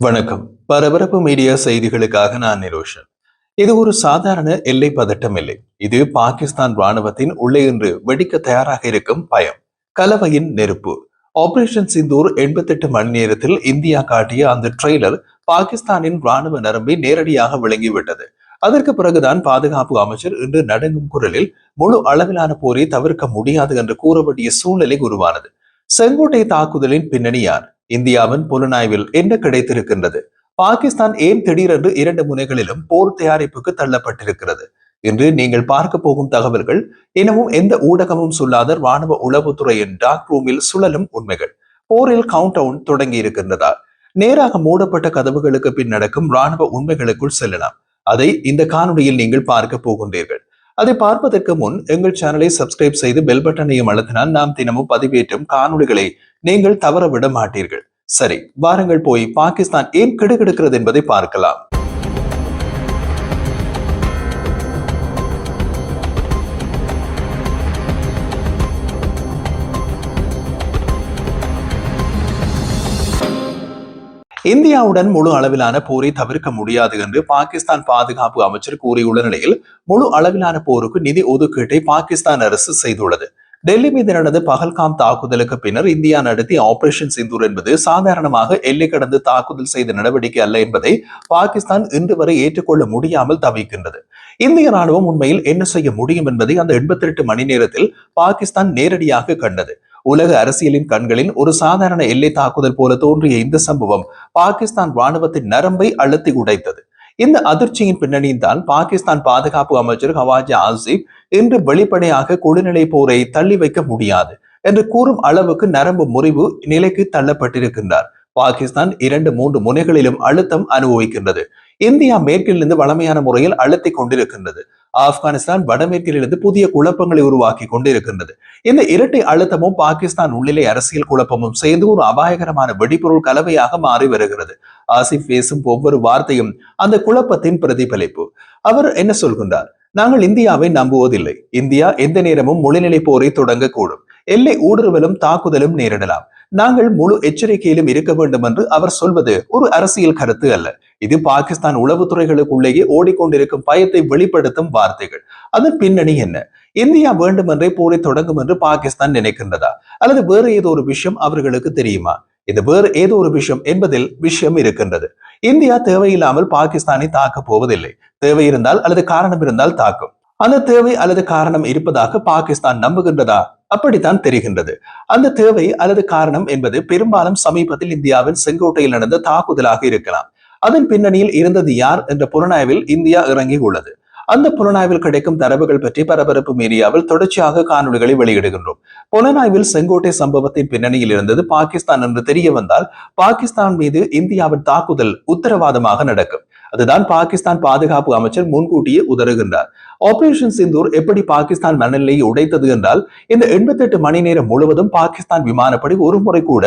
வணக்கம். பரபரப்பு மீடியா செய்திகளுக்காக நான் நிரோஷன். இது ஒரு சாதாரண எல்லை பதட்டம் இல்லை. இது பாகிஸ்தான் ராணுவத்தின் உள்ளே இன்று வெடிக்க தயாராக இருக்கும் பயம். கலவையின் நெருப்பு. ஆபரேஷன் சிந்தூர் எண்பத்தெட்டு மணி நேரத்தில் இந்தியா காட்டிய அந்த ட்ரெய்லர் பாகிஸ்தானின் ராணுவ நரம்பை நேரடியாக விளங்கிவிட்டது. அதற்கு பிறகுதான் பாதுகாப்பு அமைச்சர் இன்று நடுங்கும் குரலில் முழு அளவிலான போரை தவிர்க்க முடியாது என்று கூற வேண்டிய சூழ்நிலை உருவானது. செங்கோட்டை தாக்குதலின் பின்னணி யார்? இந்தியாவின் புலனாய்வில் என்ன கிடைத்திருக்கின்றது? பாகிஸ்தான் ஏன் திடீரென்று இரண்டு முனைகளிலும் போர் தயாரிப்புக்கு தள்ளப்பட்டிருக்கிறது? என்று நீங்கள் பார்க்க போகும் தகவல்கள் இனமும் எந்த ஊடகமும் சொல்லாத ராணுவ உளவுத்துறையின் டாக் ரூமில் சுழலும் உண்மைகள். போரில் கவுண்ட் டவுன் தொடங்கி இருக்கின்றதா நேராக மூடப்பட்ட கதவுகளுக்கு பின் நடக்கும் ராணுவ உண்மைகளுக்குள் செல்லலாம். அதை இந்த காணொலியில் நீங்கள் பார்க்க போகின்றீர்கள். அதை பார்ப்பதற்கு முன் எங்கள் சேனலை சப்ஸ்கிரைப் செய்து பெல் பட்டனையும் அழுத்தினால் நாம் தினமும் பதிவேற்றும் காணொலிகளை நீங்கள் தவற விட மாட்டீர்கள். சரி வாருங்கள் போய் பாகிஸ்தான் ஏன் கெடுக்கெடுக்கிறது என்பதை பார்க்கலாம். இந்தியாவுடன் முழு அளவிலான போரை தவிர்க்க முடியாது என்று பாகிஸ்தான் பாதுகாப்பு அமைச்சர் கூறியுள்ள நிலையில் முழு அளவிலான போருக்கு நிதி ஒதுக்கீட்டை பாகிஸ்தான் அரசு செய்துள்ளது. டெல்லி மீது நடந்த பகல்காம் தாக்குதலுக்கு பின்னர் இந்தியா நடத்திய ஆபரேஷன் சிந்தூர் என்பது சாதாரணமாக எல்லை கடந்து தாக்குதல் செய்த நடவடிக்கை அல்ல என்பதை பாகிஸ்தான் இன்று வரை ஏற்றுக்கொள்ள முடியாமல் தவிக்கின்றது. இந்திய ராணுவம் உண்மையில் என்ன செய்ய முடியும் என்பதை அந்த எண்பத்தி எட்டு மணி நேரத்தில் பாகிஸ்தான் நேரடியாக கண்டது. உலக அரசியலின் கண்களில் ஒரு சாதாரண எல்லை தாக்குதல் போல தோன்றிய இந்த சம்பவம் பாகிஸ்தான் ராணுவத்தின் நரம்பை அழுத்தி உடைத்தது. இந்த அதிர்ச்சியின் பின்னணியில்தான் பாகிஸ்தான் பாதுகாப்பு அமைச்சர் ஹவாஜா ஆசிப் இன்று வெளிப்படையாக கொடுநிலை போரை தள்ளி வைக்க முடியாது என்று கூறும் அளவுக்கு நரம்பு முறிவு நிலைக்கு தள்ளப்பட்டிருக்கின்றார். பாகிஸ்தான் இரண்டு மூன்று முனைகளிலும் அழுத்தம் அனுபவிக்கின்றது. இந்தியா மேற்கிலிருந்து வளமையான முறையில் அழுத்தி கொண்டிருக்கின்றது. ஆப்கானிஸ்தான் வடமேற்கிலிருந்து புதிய குழப்பங்களை உருவாக்கி கொண்டிருக்கின்றது. இந்த இரட்டை அழுத்தமும் பாகிஸ்தான் உள்ளிலே அரசியல் குழப்பமும் சேர்ந்து ஒரு அபாயகரமான வெடிபொருள் கலவையாக மாறி வருகிறது. ஆசிப் பேசும் ஒவ்வொரு வார்த்தையும் அந்த குழப்பத்தின் பிரதிபலிப்பு. அவர் என்ன சொல்கின்றார்? நாங்கள் இந்தியாவை நம்புவதில்லை. இந்தியா எந்த நேரமும் மொழிநிலை போரை தொடங்கக்கூடும். எல்லை ஊடுருவலும் தாக்குதலும் நேரிடலாம். நாங்கள் முழு எச்சரிக்கையிலும் இருக்க வேண்டும் என்று அவர் சொல்வது ஒரு அரசியல் கருத்து அல்ல. இது பாகிஸ்தான் உளவுத்துறைகளுக்குள்ளேயே ஓடிக்கொண்டிருக்கும் பயத்தை வெளிப்படுத்தும் வார்த்தைகள். அதன் பின்னணி என்ன? இந்தியா வேண்டுமென்றே போரை தொடங்கும் என்று பாகிஸ்தான் நினைக்கின்றதா? அல்லது வேறு ஏதோ ஒரு விஷயம் அவர்களுக்கு தெரியுமா? இது வேறு ஏதோ ஒரு விஷயம் என்பதில் விஷயம் இருக்கின்றது. இந்தியா தேவையில்லாமல் பாகிஸ்தானை தாக்க போவதில்லை. தேவை இருந்தால் அல்லது காரணம் இருந்தால் தாக்கும். அந்த தேவை அல்லது காரணம் இருப்பதாக பாகிஸ்தான் நம்புகின்றதா? அப்படித்தான் தெரிகின்றது. அந்த தேவை அல்லது காரணம் என்பது பெரும்பாலும் சமீபத்தில் இந்தியாவின் செங்கோட்டையில் நடந்த தாக்குதலாக இருக்கலாம். அதன் பின்னணியில் இருந்தது யார் என்ற புலனாய்வில் இந்தியா இறங்கி உள்ளது. அந்த புலனாய்வில் கிடைக்கும் தரவுகள் பற்றி பரபரப்பு மீடியாவில் தொடர்ச்சியாக காணொலிகளை வெளியிடுகின்றோம். புலனாய்வில் செங்கோட்டை சம்பவத்தின் பின்னணியில் இருந்தது பாகிஸ்தான் என்று தெரிய வந்தால் பாகிஸ்தான் மீது இந்தியாவின் தாக்குதல் உத்தரவாதமாக நடக்கும். அதுதான் பாகிஸ்தான் பாதுகாப்பு அமைச்சர் முன்கூட்டியே உதறுகின்றார். ஆபரேஷன் சிந்தூர் எப்படி பாகிஸ்தான் மனநிலையை உடைத்தது என்றால் இந்த எண்பத்தி எட்டு மணி நேரம் முழுவதும் பாகிஸ்தான் விமானப்படை ஒரு முறை கூட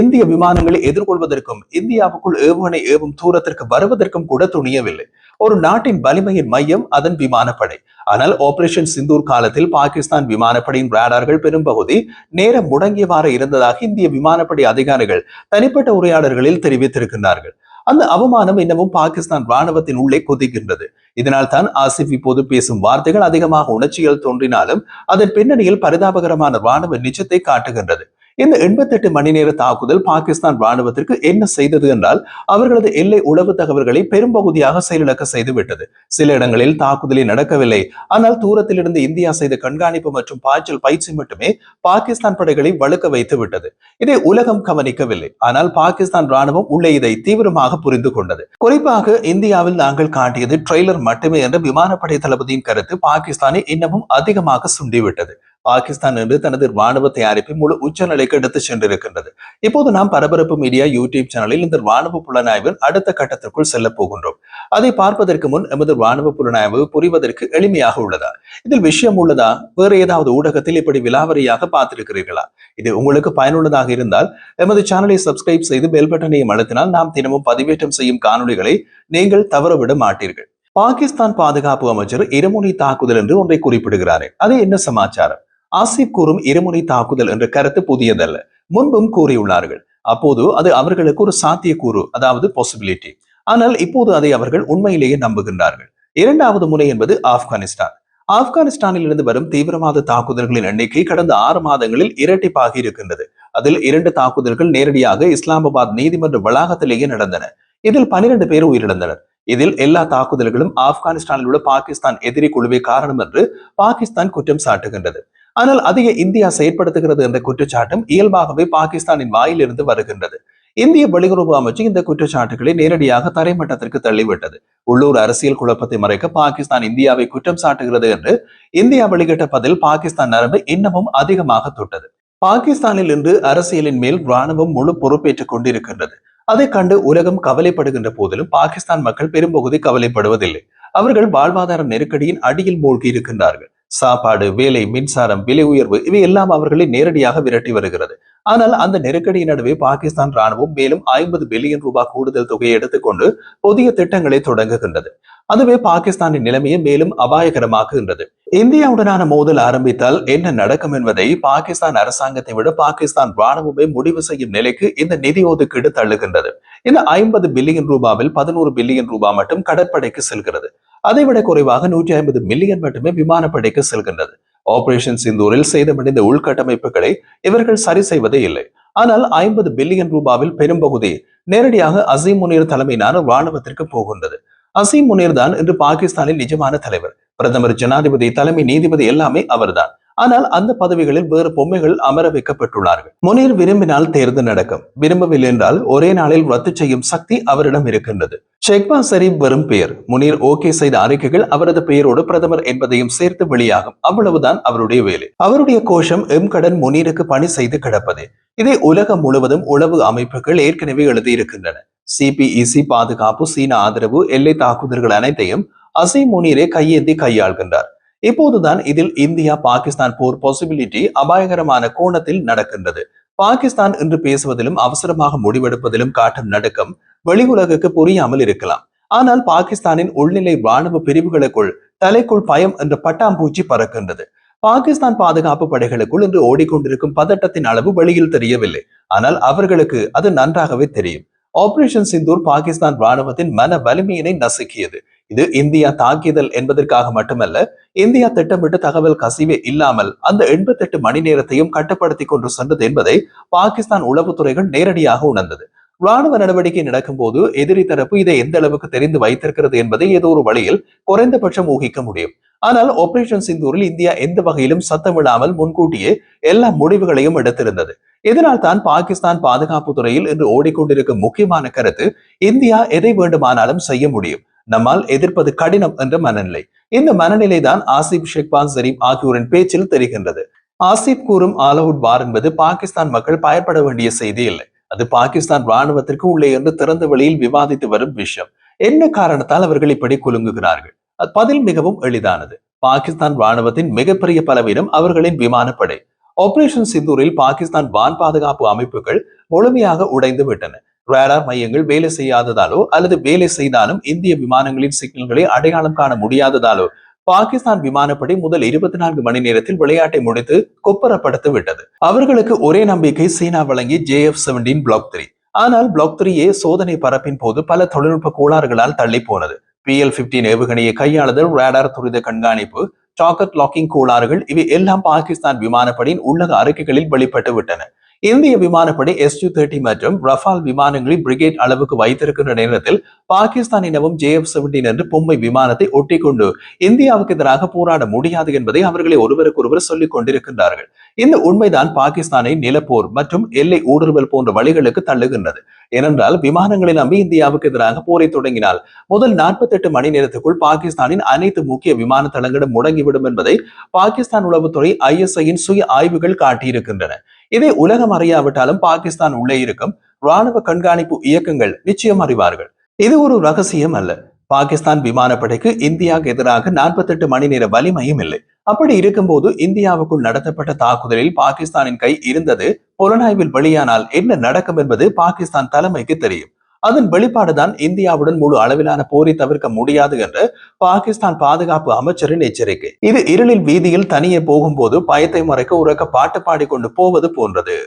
இந்திய விமானங்களை எதிர்கொள்வதற்கும் இந்தியாவுக்குள் ஏவுகணை ஏவும் தூரத்திற்கு வருவதற்கும் கூட துணியவில்லை. ஒரு நாட்டின் வலிமையின் மையம் அதன் விமானப்படை. ஆனால் ஆபரேஷன் சிந்தூர் காலத்தில் பாகிஸ்தான் விமானப்படையின் ரேடார்கள் பெரும்பகுதி நேரம் முடங்கியவாறு இருந்ததாக இந்திய விமானப்படை அதிகாரிகள் தனிப்பட்ட உரையாடல்களில் தெரிவித்திருக்கின்றார்கள். அந்த அவமானம் இன்னமும் பாகிஸ்தான் ராணுவத்தின் உள்ளே கொதிக்கின்றது. இதனால் தான் ஆசிப் இப்போது பேசும் வார்த்தைகள் அதிகமாக உணர்ச்சிகள் தோன்றினாலும் அதன் பின்னணியில் பரிதாபகரமான ராணுவ நிஜத்தை காட்டுகின்றது. இந்த எண்பத்தி எட்டு மணி நேர தாக்குதல் பாகிஸ்தான் ராணுவத்திற்கு என்ன செய்தது என்றால் அவர்களது எல்லை உளவு தகவல்களை பெரும்பகுதியாக செயலிழக்க செய்துவிட்டது சில இடங்களில் தாக்குதலை நடக்கவில்லை. ஆனால் தூரத்திலிருந்து இந்தியா செய்த கண்காணிப்பு மற்றும் பாய்ச்சல் பயிற்சி மட்டுமே பாகிஸ்தான் படைகளை வழுக்க வைத்து விட்டது. இதை உலகம் கவனிக்கவில்லை. ஆனால் பாகிஸ்தான் ராணுவம் உள்ளே இதை தீவிரமாக புரிந்து கொண்டது. குறிப்பாக இந்தியாவில் நாங்கள் காட்டியது ட்ரெய்லர் மட்டுமே என்ற விமானப்படை தளபதியின் கருத்து பாகிஸ்தானை இன்னமும் அதிகமாக சுண்டிவிட்டது. பாகிஸ்தான் என்று தனது ராணுவ தயாரிப்பை முழு உச்சநிலைக்கு எடுத்து சென்றிருக்கின்றது. இப்போது நாம் பரபரப்பு மீடியா யூடியூப் சேனலில் இந்த ராணுவ புலனாய்வின் அடுத்த கட்டத்திற்குள் செல்ல போகின்றோம். அதை பார்ப்பதற்கு முன் எமது ராணுவ புலனாய்வு புரிவதற்கு எளிமையாக உள்ளதா? இதில் விஷயம் உள்ளதா? வேறு ஏதாவது ஊடகத்தில் இப்படி விலாவரியாக பார்த்திருக்கிறீர்களா? இது உங்களுக்கு பயனுள்ளதாக இருந்தால் எமது சேனலை சப்ஸ்கிரைப் செய்து பெல் பட்டனையும் அழுத்தினால் நாம் தினமும் பதிவேற்றம் செய்யும் காணொலிகளை நீங்கள் தவறவிட மாட்டீர்கள். பாகிஸ்தான் பாதுகாப்பு அமைச்சர் இருமுனை தாக்குதல் என்று ஒன்றை குறிப்பிடுகிறாரே. அது என்ன சமாச்சாரம்? ஆசிப் கூறும் இருமுனை தாக்குதல் என்ற கருத்து புதியதல்ல. முன்பும் கூறியுள்ளார்கள். அப்போது அது அவர்களுக்கு ஒரு சாத்தியக்கூறு அதாவது பாசிபிலிட்டி ஆனால் இப்போது அதை அவர்கள் உண்மையிலேயே நம்புகின்றார்கள். இரண்டாவது முனை என்பது ஆப்கானிஸ்தான். ஆப்கானிஸ்தானில் இருந்து வரும் தீவிரவாத தாக்குதல்களின் எண்ணிக்கை கடந்த ஆறு மாதங்களில் இரட்டிப்பாகி இருக்கின்றது. அதில் இரண்டு தாக்குதல்கள் நேரடியாக இஸ்லாமாபாத் நீதிமன்ற வளாகத்திலேயே நடந்தன. இதில் பனிரெண்டு பேர் உயிரிழந்தனர். இதில் எல்லா தாக்குதல்களும் ஆப்கானிஸ்தானில் உள்ள பாகிஸ்தான் எதிரி குழுவே காரணம் என்று பாகிஸ்தான் குற்றம் சாட்டுகின்றது. ஆனால் அதிக இந்தியா செயற்படுத்துகிறது என்ற குற்றச்சாட்டும் இயல்பாகவே பாகிஸ்தானின் வாயிலிருந்து வருகின்றது. இந்திய வெளியுறவு அமைச்சு இந்த குற்றச்சாட்டுகளை நேரடியாக தரைமட்டத்திற்கு தள்ளிவிட்டது. உள்ளூர் அரசியல் குழப்பத்தை மறைக்க பாகிஸ்தான் இந்தியாவை குற்றம் சாட்டுகிறது என்று இந்தியா வெளியிட்ட பதில் பாகிஸ்தான் நரம்பு இன்னமும் அதிகமாக தொட்டது. பாகிஸ்தானில் இன்று அரசியலின் மேல் ராணுவம் முழு பொறுப்பேற்றுக் கொண்டிருக்கின்றது. அதை கண்டு உலகம் கவலைப்படுகின்ற போதிலும் பாகிஸ்தான் மக்கள் பெரும்பகுதி கவலைப்படுவதில்லை. அவர்கள் வாழ்வாதார நெருக்கடியின் அடியில் மூழ்கி இருக்கின்றார்கள். சாப்பாடு வேலை மின்சாரம் விலை உயர்வு இவை எல்லாம் அவர்களை நேரடியாக விரட்டி வருகிறது. ஆனால் அந்த நெருக்கடியின் நடுவே பாகிஸ்தான் ராணுவம் மேலும் ஐம்பது பில்லியன் ரூபாய் கூடுதல் தொகையை எடுத்துக்கொண்டு புதிய திட்டங்களை தொடங்குகின்றது. அதுவே பாகிஸ்தானின் நிலைமையை மேலும் அபாயகரமாக்குகின்றது. இந்தியாவுடனான மோதல் ஆரம்பித்தால் என்ன நடக்கும் என்பதை பாகிஸ்தான் அரசாங்கத்தை விட பாகிஸ்தான் ராணுவமே முடிவு செய்யும் நிலைக்கு இந்த நிதி ஒதுக்கீடு தள்ளுகின்றது. இந்த ஐம்பது பில்லியன் ரூபாவில் பதினோரு பில்லியன் ரூபாய் மட்டும் கடற்படைக்கு செல்கிறது. அதைவிட குறைவாக நூற்றி ஐம்பது மில்லியன் மட்டுமே விமானப்படைக்கு செல்கின்றது. ஆபரேஷன் சிந்தூரில் சேதமடைந்த உள்கட்டமைப்புகளை இவர்கள் சரி செய்வதே இல்லை. ஆனால் ஐம்பது பில்லியன் ரூபாவில் பெரும்பகுதி நேரடியாக அசீம் முனீர் தலைமையிலான ராணுவத்திற்கு போகின்றது. அசீம் முனீர் தான் இன்று பாகிஸ்தானின் நிஜமான தலைவர். பிரதமர் ஜனாதிபதி தலைமை நீதிபதி எல்லாமே அவர்தான். ஆனால் அந்த பதவிகளில் வேறு பொம்மைகள் அமர வைக்கப்பட்டுள்ளார்கள். முனீர் விரும்பினால் தேர்தல் நடக்கும். விரும்பவில்லை என்றால் ஒரே நாளில் ரத்து செய்யும் சக்தி அவரிடம் இருக்கின்றது. ஷெக்பா சரீப் வரும் பெயர். முனீர் ஓகே செய்த அறிக்கைகள் அவரது பெயரோடு பிரதமர் என்பதையும் சேர்த்து வெளியாகும். அவ்வளவுதான் அவருடைய வேலை. அவருடைய கோஷம் எம் கடன் முனீருக்கு பணி செய்து கிடப்பதே. இதை உலகம் முழுவதும் உளவு அமைப்புகள் ஏற்கனவே எழுதியிருக்கின்றன. சிபிஇசி பாதுகாப்பு சீன ஆதரவு எல்லை தாக்குதல்கள் அனைத்தையும் அசீம் முனீரே கையேந்தி கையாள்கின்றார். இப்போதுதான் இதில் இந்தியா பாகிஸ்தான் போர் பாசிபிலிட்டி அபாயகரமான கோணத்தில் நடக்கின்றது. பாகிஸ்தான் என்று பேசுவதிலும் அவசரமாக முடிவெடுப்பதிலும் காட்டும் நடுக்கம் வெளியுலகுக்கு புரியாமல் இருக்கலாம். ஆனால் பாகிஸ்தானின் உள்நிலை ராணுவ பிரிவுகளுக்குள் தலைக்குள் பயம் என்ற பட்டாம்பூச்சி பறக்கின்றது. பாகிஸ்தான் பாதுகாப்பு படைகளுக்குள் இன்று ஓடிக்கொண்டிருக்கும் பதட்டத்தின் அளவு வெளியில் தெரியவில்லை. ஆனால் அவர்களுக்கு அது நன்றாகவே தெரியும். ஆபரேஷன் சிந்தூர் பாகிஸ்தான் ராணுவத்தின் மன வலிமையினை நசுக்கியது. இது இந்தியா தாக்கியதல் என்பதற்காக மட்டுமல்ல இந்தியா திட்டமிட்டு தகவல் கசிவே இல்லாமல் அந்த எண்பத்தெட்டு மணி நேரத்தையும் கட்டுப்படுத்தி கொண்டு சென்றது என்பதை பாகிஸ்தான் உளவுத்துறைகள் நேரடியாக உணர்ந்தது. ராணுவ நடவடிக்கை நடக்கும் போது எதிரி தரப்பு இதை எந்த அளவுக்கு தெரிந்து வைத்திருக்கிறது என்பதை ஏதோ ஒரு வழியில் குறைந்தபட்சம் ஊகிக்க முடியும். ஆனால் ஆபரேஷன் சிந்தூரில் இந்தியா எந்த வகையிலும் சத்தமிடாமல் முன்கூட்டியே எல்லா முடிவுகளையும் எடுத்திருந்தது. இதனால் தான் பாகிஸ்தான் பாதுகாப்பு துறையில் இன்று ஓடிக்கொண்டிருக்கும் முக்கியமான கருத்து இந்தியா எதை வேண்டுமானாலும் செய்ய முடியும். நம்மால் எதிர்ப்பது கடினம் என்ற மனநிலை. இந்த மனநிலை தான் ஆசிப் ஷெக்பான் ஜரீப் ஆகியோரின் பேச்சில் தெரிகின்றது. ஆசிப் கூறும் ஆலவுட் வார் என்பது பாகிஸ்தான் மக்கள் பயப்பட வேண்டிய செய்தி இல்லை. அது பாகிஸ்தான் ராணுவத்திற்கு உள்ளே இருந்து திறந்த வெளியில் விவாதித்து வரும் விஷயம். என்ன காரணத்தால் அவர்கள் இப்படி குலுங்குகிறார்கள்? பதில் மிகவும் எளிதானது. பாகிஸ்தான் ராணுவத்தின் மிகப்பெரிய பலவீனம் அவர்களின் விமானப்படை ஆபரேஷன் சிந்தூரில் பாகிஸ்தான் வான் பாதுகாப்பு அமைப்புகள் முழுமையாக உடைந்து விட்டன. ரேடார் மையங்கள் வேலை செய்யாததாலோ அல்லது வேலை செய்தாலும் இந்திய விமானங்களின் சிக்னல்களை அடையாளம் காண முடியாததாலோ பாகிஸ்தான் விமானப்படை முதல் இருபத்தி நான்கு மணி நேரத்தில் விளையாட்டை முடித்து கொப்பரப்படுத்தி விட்டது. அவர்களுக்கு ஒரே நம்பிக்கை சீனா வழங்கி J F seventeen block three ஆனால் பிளாக் த்ரீயே சோதனை பரப்பின் போது பல தொழில்நுட்ப கோளாறுகளால் தள்ளி போனது பிஎல் பிப்டீன் ஏவுகணையை கையாளுதல் ரேடார் துரித கண்காணிப்பு சாக்கட் லாக்கிங் கோளாறுகள் இவை எல்லாம் பாகிஸ்தான் விமானப்படையின் உள்ளக அறிக்கைகளில் வெளிப்பட்டு விட்டன. இந்திய விமானப்படை எஸ் யூ தேர்ட்டி மற்றும் ரஃபால் விமானங்களை பிரிகேட் அளவுக்கு வைத்திருக்கின்ற நேரத்தில் பாகிஸ்தான் ஜே எஃப் செவன்டீன் என்று பொம்மை விமானத்தை ஒட்டிக்கொண்டு இந்தியாவுக்கு எதிராக போராட முடியாது என்பதை அவர்களை ஒருவருக்கொருவர் சொல்லிக் கொண்டிருக்கின்றார்கள். இந்த உண்மைதான் பாகிஸ்தானை நிலப்போர் மற்றும் எல்லை ஊடுருவல் போன்ற வழிகளுக்கு தள்ளுகின்றது. ஏனென்றால் விமானங்களை நம்பி இந்தியாவுக்கு எதிராக போரை தொடங்கினால் முதல் நாற்பத்தி எட்டு மணி நேரத்துக்குள் பாகிஸ்தானின் அனைத்து முக்கிய விமான தளங்களும் முடங்கிவிடும் என்பதை பாகிஸ்தான் உளவுத்துறை ஐஎஸ்ஐயின் சுய ஆய்வுகள் காட்டியிருக்கின்றன. இதை உலகம் அறியாவிட்டாலும் பாகிஸ்தான் உள்ளே இருக்கும். ராணுவ கண்காணிப்பு இயக்கங்கள் நிச்சயம் அறிவார்கள். இது ஒரு ரகசியம் அல்ல. பாகிஸ்தான் விமானப்படைக்கு இந்தியாவுக்கு எதிராக நாற்பத்தெட்டு மணி நேர வலிமையும் இல்லை. அப்படி இருக்கும்போது இந்தியாவுக்குள் நடத்தப்பட்ட தாக்குதலில் பாகிஸ்தானின் கை இருந்தது. புலனாய்வில் வெளியானால் என்ன நடக்கும் என்பது பாகிஸ்தான் தலைமைக்கு தெரியும். அதன் வெளிப்பாடுதான் இந்தியாவுடன் முழு அளவிலான போரை தவிர்க்க முடியாது என்று பாகிஸ்தான் பாதுகாப்பு அமைச்சரின் எச்சரிக்கை. இது இருளில் வீதியில் தனியே போகும்போது பயத்தை மறைக்க உறக்க பாட்டு பாடிக்கொண்டு போவது போன்றது.